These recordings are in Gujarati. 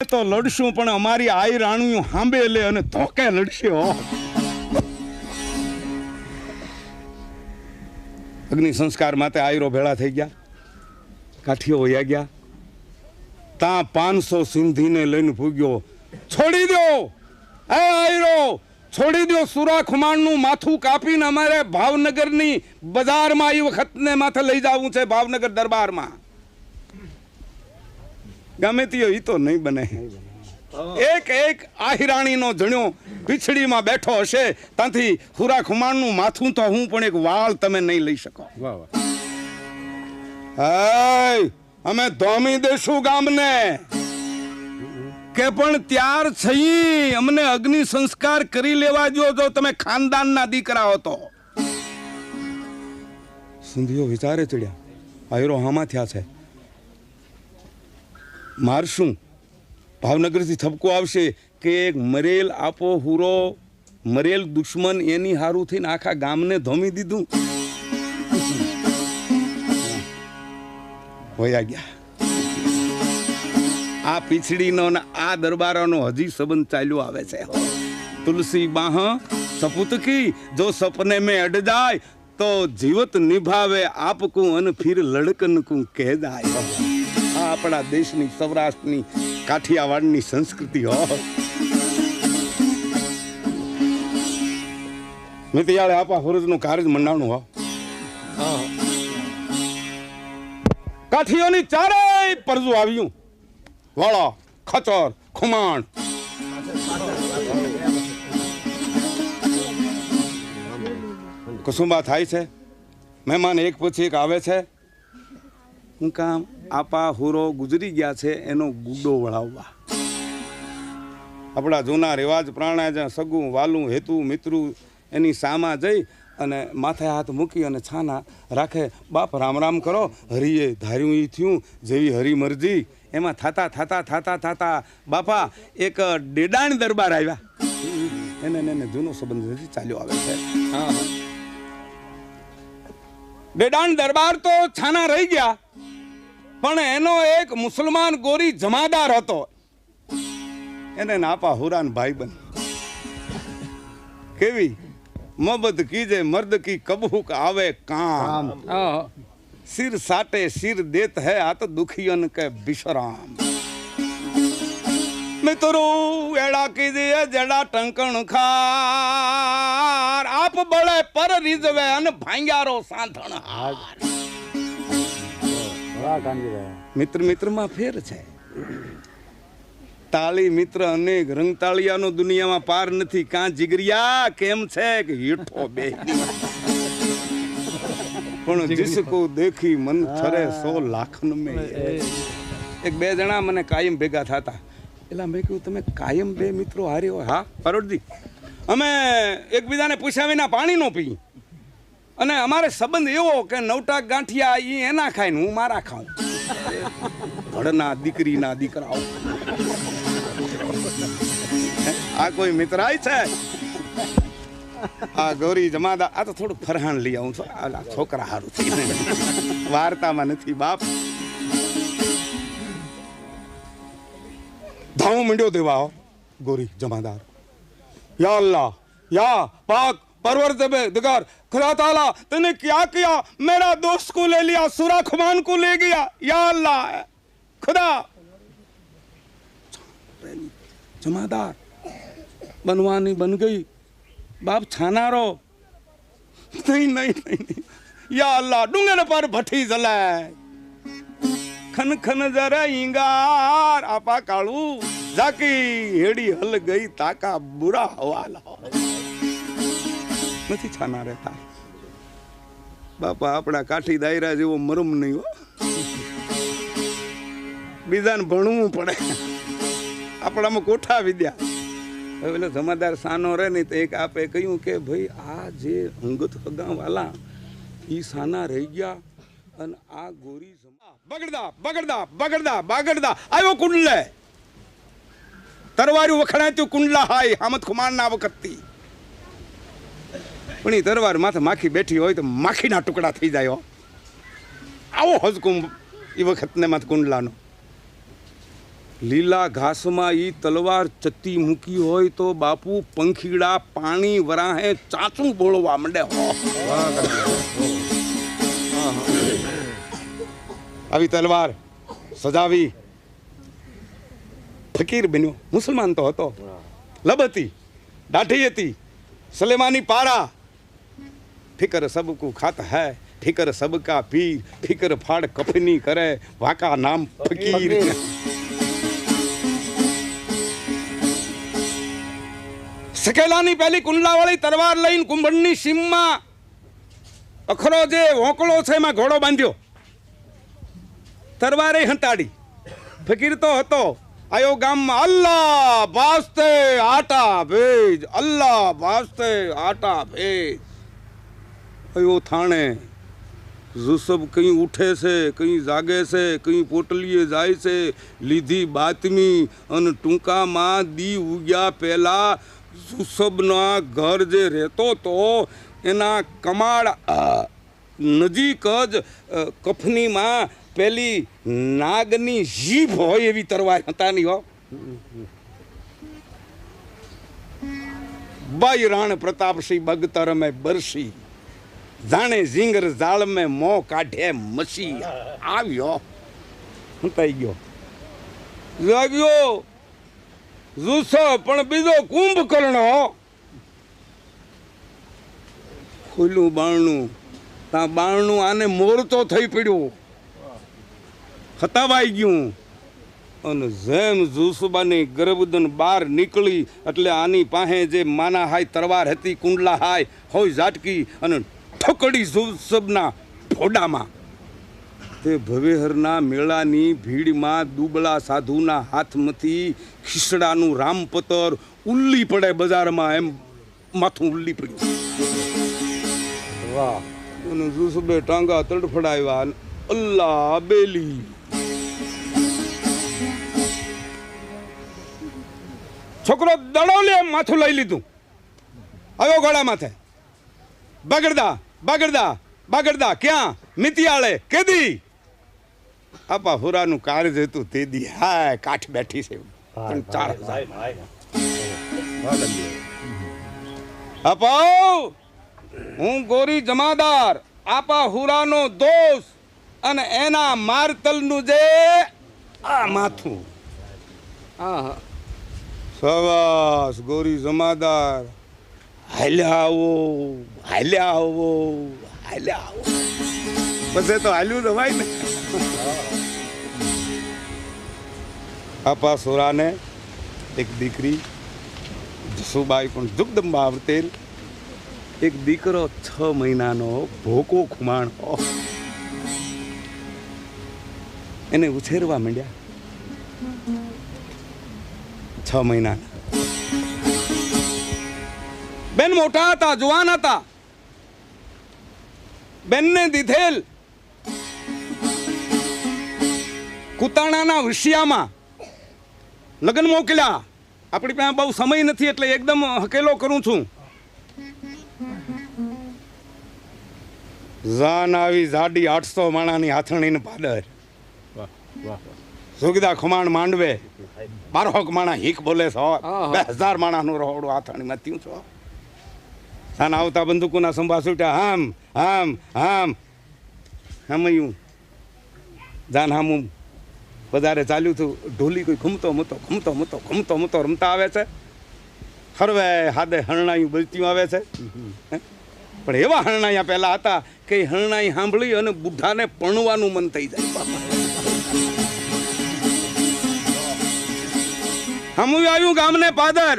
તો લડશું, પણ અમારી આઈ રાણીઓ હાંબે લે અને ધોકે લડશે અગ્નિ સંસ્કાર માટે આયરો ભેળા થઈ ગયા. કાઠીઓ વયા ગયા. તા પાંચસો સિંધીને લઈને ભૂગ્યો, છોડી દો! આયરો! છોડી દો! સુરા ખુમાણનું માથું કાપીને અમારે ભાવનગરની બજારમાં એ વખતને માથે લઈ જવું છે, ભાવનગર દરબારમાં. ગમે તે એ તો નહીં બને. એક એક આહિરાણીનો જણ્યો પીછડીમાં બેઠો હશે ત્યાંથી હુરા ખુમાણનું માથું તો હું પણ એક વાળ તમે નહીં લઈ શકો. વાહ વાહ. હાય અમે ધોમી દેશું ગામને કે પણ ત્યાર થઈ અમને અગ્નિ સંસ્કાર કરી લેવા જો જો તમે ખાનદાનના દીકરા હો તો. સિંધીઓ વિચારે ચડ્યા આયરો હામાં થયા છે. મારશું. ભાવનગરથી થપકો આવશે કે એક મરેલ આપો હુરો, મરેલ દુશ્મન એની હારું થઈને આખા ગામને ધોમી દીધું. વયા ગયા. આ પીછડીનો ને આ દરબારોનો હજી સંબંધ ચાલ્યો આવે છે. તુલસી બાહ, સપૂત કી, જો સપને મેં અડ જાય તો જીવત નિભાવે આપકું અને ફિર લડકન કું કહે જાય આ આપણા દેશની સૌરાષ્ટ્રની કાઠિયાવાડની સંસ્કૃતિ હો. મિતિયાળે આપા ફરજનું કાર્ય મંડાણું હો. કાઠીઓની ચારેય પરજુ આવ્યું. વાળા ખચર ખુમાણ. કુસુંબા થાય છે? મહેમાન એક પછી એક આવે છે? હું કામ આપા હુરો ગુજરી ગયા છે એનો ગુડો વળાવવા. આપણા જૂના રિવાજ પ્રાણા જ્યાં સગું વાલું હેતુ મિત્રું એની સામા જઈ અને માથે હાથ મૂકી અને છાના રાખે બાપ રામ રામ કરો હરિએ ધાર્યું એ થયું જેવી હરી મરજી. એમાં થાતા થાતા થાતા થાતા બાપા એક ડેડાણ દરબાર આવ્યા. એને એને જૂનો સંબંધ ચાલ્યો આવે છે. હા. ડેડાણ દરબાર તો છાના રહી ગયા. પણ એનો એક મુસલમાન ગોરી જમાદાર હતો. એને નાપા હુરાન ભાઈબંધ કેવી? મબદ કીજે મર્દ કી કબૂક આવે કામ. સિર સાટે સિર દેત હે આ તો દુખિયન કે બિશરામ. મિત્રો એડા કીજે જડા ટંકણ ખાર. આપ બળે પર રીઝવે અને ભાંગ્યારો સાંધણ હાર. મિત્ર મિત્રમાં ફેર છે. તાળી મિત્ર અનેક રંગતાળિયાનો દુનિયામાં પાર નથી. કાં જીગરિયા કેમ છે કે હીઠો બે? પણ જીસકો દેખી મન થરે સો લાખન મે. એક બે જણા મને કાયમ ભેગા થતા. એટલે મેં કહ્યું તમે કાયમ બે મિત્રો હારે હોય. હા પરોડજી અમે એકબીજાને પૂછ્યા વિના પાણી નો પી અને અમારે સંબંધ એવો કે નવટા ગાંઠિયા એ એના ખાઈને હું મારા ખાઉં. ભણના દીકરીના દીકરાઓ. આ કોઈ મિત્રાય છે? આ ગૌરી જમાદા, આ તો થોડું ફરહાણ લઈ આવું છું. આ છોકરા હારું થઈ વાર્તામાં નથી બાપ. ધાવું મંડ્યો દેવા ગોરી જમાદાર. યા અલ્લાહ, યા પાક પરવર્તે બે, દિગાર. खुदा ताला तूने क्या किया मेरा दोस्त को ले लिया सूरा खुमान को ले गया या अल्लाह खुदा जमादार बनवानी बन गई बाप छाना रो नहीं नहीं नहीं, या अल्लाह डूंगर पर भट्टी जलाए खन खन जरा इंगार आपा कालू जाकी हेड़ी हल गई ताका बुरा हवाला નથી છાના રહેતા. બાપા, આપણા કાઠી દાયરા જેવો મરમ નહીં હો. બીજાને ભણવું પડે. આપણામાં કોઠા વિદ્યા. હવે એટલે જમાદાર સાનો રહે નહીં તો એક આપે કહ્યું કે, ભાઈ, આ જે અંગત હગા વાલા, ઈ સાના રહી ગયા અને આ ગોરી જમા બગડદા બગડદા બગડદા બગડદા આવ્યો કુંડલે. તરવાર્યું વખણાતું કુંડલા હાય હામદ કુમારના વખતથી. પણ એ તરવાર માથે માખી બેઠી હોય તો માખીના ટુકડા થઈ જાય આવો હજકુંભ એ વખતને માથે કુંડલાનો. લીલા ઘાસમાં એ તલવાર ચત્તી મૂકી હોય તો બાપુ પંખીડા પાણી વરાહે ચાચું બોળવા માંડે આવી તલવાર સજાવી. ફકીર બન્યો. મુસલમાન તો હતો. લબ હતી દાઢી હતી. સલેમાની પારા ફિકર સબકુ ખાત હૈ ફિકર સબકા પીર ફિકર ફાડ કફની કરે વાકા નામ ફકીર. સકેલાની પેલી કુંડલાવાળી તલવાર લઈને કુંભણની સીમમાં અખરો જે હોંકળો છે એમાં ઘોડો બાંધ્યો. તરવારે હંતાડી. ફકીર તો હતો. આયો ગામમાં અલ્લાહ વાસ્તે આટા ભેજ અલ્લાહ વાસ્તે આટા ભેજ. આયો થાણે. ઝુસબ કંઈ ઉઠે છે, કંઈ જાગે છે, કંઈ પોટલીએ જાય છે, લીધી બાતમી અને ટૂંકામાં દી ઉગ્યા પહેલા ઝુસબના ઘર જે રહેતો તો એના કમાડ નજીક જ કફનીમાં પેલી નાગની જીભ હોય એવી તરવાય હતા નહીં હો. બાઈ રાણ પ્રતાપસિંહ બગતર મેં બરસી. જાણે ઝીંગર જાળ મેં કાઢે મસી આવ્યો. હંતાઈ ગયો. જાગ્યો જુસો પણ બીજો કુંભકર્ણ ખુલ્લું બારણું. ત્યાં બારણું આને મોરતો થઈ પડ્યો. હતાવાઈ ગયું. અને જેમ જુસુબાની ગર્ભદન બહાર નીકળી, એટલે આની પાસે જે માના હાય તરવાર હતી, કુંડલા હાય, હોય ઝાટકી અને ઠોકડી જુસબના ફોડામાં. તે ભવેહરના મેળાની ભીડમાં દુબળા સાધુના હાથમાંથી ખીસડાનું રામપતર ઉલ્લી પડે બજારમાં એમ માથું ઉલ્લી પડ્યું. વાહ અને જુસબે ટાંગા તડફડાવ્યા અલ્લાહ બેલી. છોકરો દડોલે માથું લઈ લીધું. આવ્યો ગળા માથે બગડદા. બગડદા બગડદા ક્યાં? મિતિયાળે કેદી? આપા હુરાનું કાર્ય હતું તે દી હા કાઠ બેઠી છે. પણ ચાર અપાવ હું ગોરી જમાદાર આપા હુરાનો દોષ અને એના મારતલનું જે આ માથું. હા સવાસ ગોરી જમાદાર. હાલ્યા આવો હાલ્યા આવો હાલ્યા આવો પછી તો હાલ્યું ભાઈ ને. આપા સોરાને એક દીકરી, જસુબાઈ પણ જુગદંબા આવતેલ એક દીકરો છ મહિનાનો ભોકો ખુમાણ એને ઉછેરવા માંડ્યા. છ મહિનાના. બેન મોટા હતા જુવાન હતા. બેનને દીધેલ કુતાણાના વિષયામાં. લગ્ન મોકલ્યા. આપણી પાસે બહુ સમય નથી એટલે એકદમ હકેલો કરું છું. જાન આવી જાડી આઠસો માણાની હાથણીને પાદર. વાહ વાહ સુગીદા ખમાણ માંડવે. બારહોક માણા હીક બોલે છો. બે હજાર માણાનું રહોડું હાથણીમાં થયું છો. સાન આવતા બંદૂકોના સંભા છૂટ્યા. હામ હામ હામ. હમયું. જાન હામું વધારે ચાલ્યું હતું ઢોલી કોઈ ઘૂમતો મતો ઘૂમતો મતો ઘૂમતો મતો રમતા આવે છે. હરવે હાદે હરણાયું બલતીયું આવે છે? પણ એવા હરણાયા પહેલા હતા કે હરણાઈ સાંભળી અને બુઢાને પણવાનું મન થઈ જાય. હમું આવ્યું ગામને પાદર.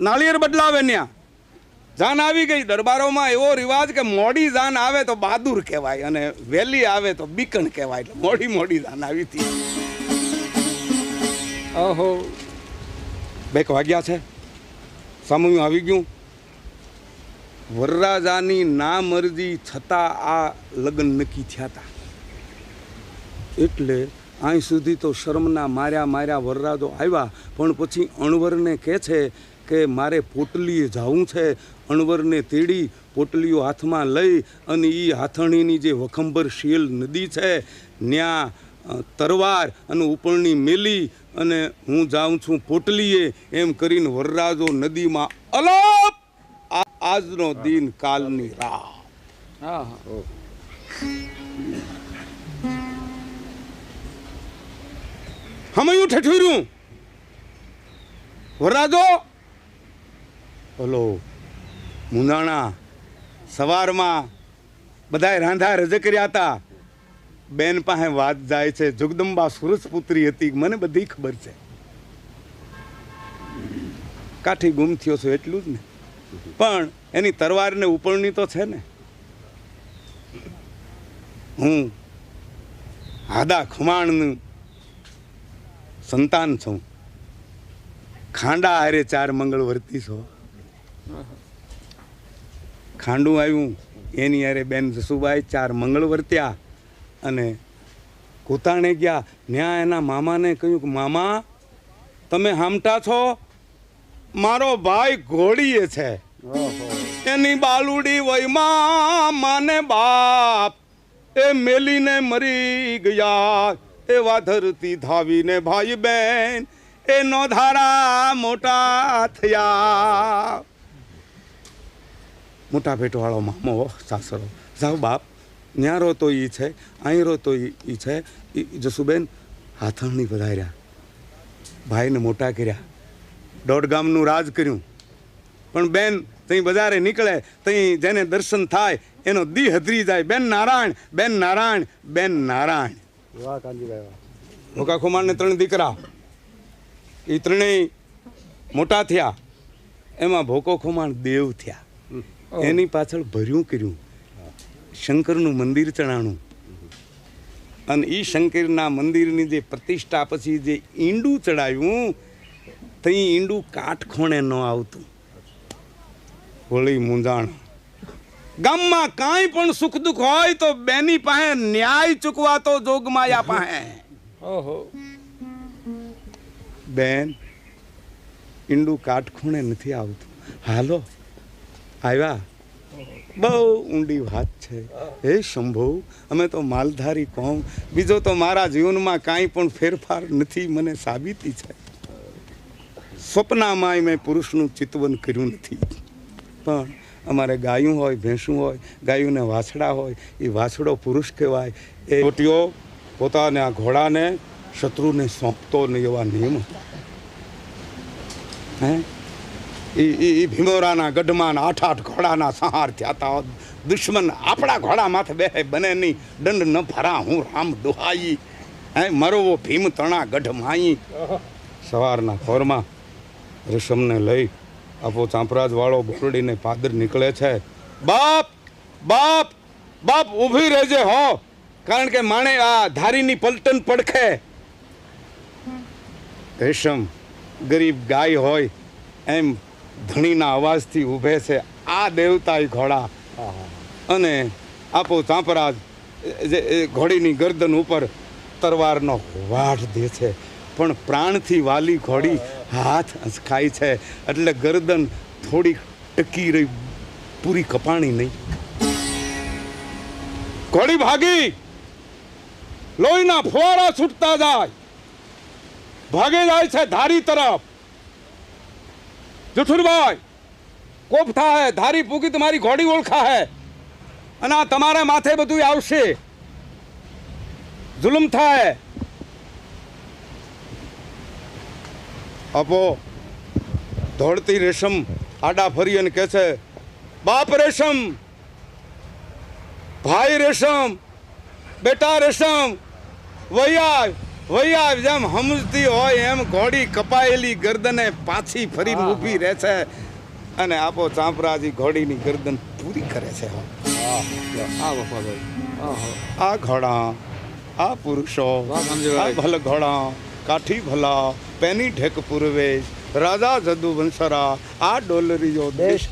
નાળિયેર બદલાવે ન્યા. જાન આવી ગઈ. દરબારોમાં એવો રિવાજ કે મોડી જાન આવે તો બહાદુર કહેવાય અને વહેલી આવે તો બીકણ કહેવાય. એટલે મોડી મોડી જાન આવી હતી. ઓહો. બેક વાગ્યા છે. સામું આવી ગયું. વરરાજાની ના મરજી છતાં આ લગ્ન નક્કી થયા હતા. એટલે અહીં સુધી તો શર્મના માર્યા માર્યા વરરાજો આવ્યા. પણ પછી અણવરને કહે છે કે મારે પોટલીએ જવું છે અણવરને તેડી પોટલીઓ હાથમાં લઈ અને એ હાથણીની જે વખંબર શિયલ નદી છે ત્યાં તરવાર અને ઉપરની મેલી અને હું જાઉં છું પોટલીએ એમ કરીને વરરાજો નદીમાં અલપ! આજનો દિન કાલની રાહ. હા. હમયું ઠઠુર્યું. વરરાજો ઓલો મુંદાણા સવારમાં બધાય રાંધા રજ કર્યા હતા. બેન પાસે વાત જાય છે, જગદંબા સુરજપુત્રી હતી, મને બધી ખબર છે. કાઠી ગુમ થયો છો એટલું જ ને. પણ એની તરવારને ઉપરની તો છે ને. હું હાદા ખુમાણનું સંતાન છું. ખાંડા હારે ચાર મંગળ વર્તી છો. ખાંડું આવ્યું, એની અરે બેન જસુભાઈ ચાર મંગળ વર્ત્યા અને કૂતાણે ગયા. ત્યાં એના મામાને કહ્યું કે, મામા, તમે હામટા છો? મારો ભાઈ ઘોડીએ છે. એની બાલુડી વયમાં માને બાપ. એ મેલીને મરી ગયા. એવા ધરતી ધાવીને ભાઈ બેન, એનો ધારા મોટા થયા. મોટા પેટવાળો મામો સાસરો. સાવ બાપ ન્યારો તો એ છે અહીંરો તો એ છે. ઈ જસુબેન હાથણની વધાર્યા. ભાઈને મોટા કર્યા. દોઢ ગામનું રાજ કર્યું. પણ બેન ત્યાં બજારે નીકળે ત્યાં જેને દર્શન થાય એનો દી હધરી જાય. બેન નારાયણ બેન નારાયણ બેન નારાયણ. વાહ ભોકા ખુમારને ત્રણ દીકરા. એ ત્રણેય મોટા થયા. એમાં ભોકો ખુમાણ દેવ થયા. એની પાછળ ભર્યું કર્યું. શંકરનું મંદિર ચણાણું અને એ શંકરના મંદિરની જે પ્રતિષ્ઠા પછી જે ઈંડું ચડાવ્યું તઈ ઈંડું કાટખોણે ન આવતું. હોળી મૂંઝાણ. ગામમાં કાંઈ પણ સુખ દુઃખ હોય તો બેની પાસે ન્યાય ચૂકવાતો જોગમાયા પાસે. ઓહો. બેન ઈંડું કાટખૂણે નથી આવતું. હાલો આવ્યા? બહુ ઊંડી વાત છે. હે શંભુ, અમે તો માલધારી કોમ. બીજો તો મારા જીવનમાં કાંઈ પણ ફેરફાર નથી, મને સાબિતી છે. સ્વપ્નામાંય મેં પુરુષનું ચિતવન કર્યું નથી. પણ અમારે ગાયું હોય, ભેંસું હોય, ગાયુંને વાછડા હોય, એ વાછડો પુરુષ કહેવાય. એ ટોટીઓ પોતાને આ ઘોડાને, શત્રુને સોંપતો નહીં એવા નિયમ. હે? એ ભીમોરાના ગઢમાં આઠ આઠ ઘોડાના સંહાર થયા હતા દુશ્મન આપણા ઘોડા માથે બે બને નહીં. દંડ ન ભરા, હું રામ દુહાઈ. હે, મરવો ભીમ તણા ગઢ માઈ. સવારના ખોરમાં રેશમને લઈ આપો ચાંપરાજવાળો બોલડીને પાદર નીકળે છે. બાપ બાપ બાપ ઊભી રહેજે હો. કારણ કે માણે આ ધારીની પલટન પડખે. રેશમ ગરીબ ગાય હોય, એમ ધણીના અવાજથી ઊભે છે. આ દેવતાય ઘોડા અને આપો ચાંપરાજ જે ઘોડીની ગરદન ઉપર તરવારનો વાઢ દે છે. પણ પ્રાણથી વાલી ઘોડી હાથ ખાય છે. એટલે ગરદન થોડી ટકી રહી, પૂરી કપાણી નહીં. ઘોડી ભાગી. લોહીના ફુવારા છૂટતા જાય. ભાગે જાય છે ધારી તરફ. જુઠુરભાઈ, કોપ થાય ધારી પૂગી તમારી ઘોડી ઓળખા હે અને આ તમારા માથે બધું આવશે. જુલમ થાય આપો દોડતી રેશમ આડા ફરી અને કહે છે, બાપ રેશમ, ભાઈ રેશમ, બેટા રેશમ વૈયા વૈયા જેમ સમજતી હોય એમ ઘોડી કપાયેલી ગરદને પાછી ફરીને ઊભી રહે છે અને આપો ચાંપરાજી ઘોડીની ગરદન પૂરી કરે છે. આ વફાભાઈ આ ઘોડા આ પુરુષો આ ભલ ઘોડા કાઠી ભલા પેની ઢેક પૂર્વે રાજા જદુ વંશરા આ ડોલરીયો દેશ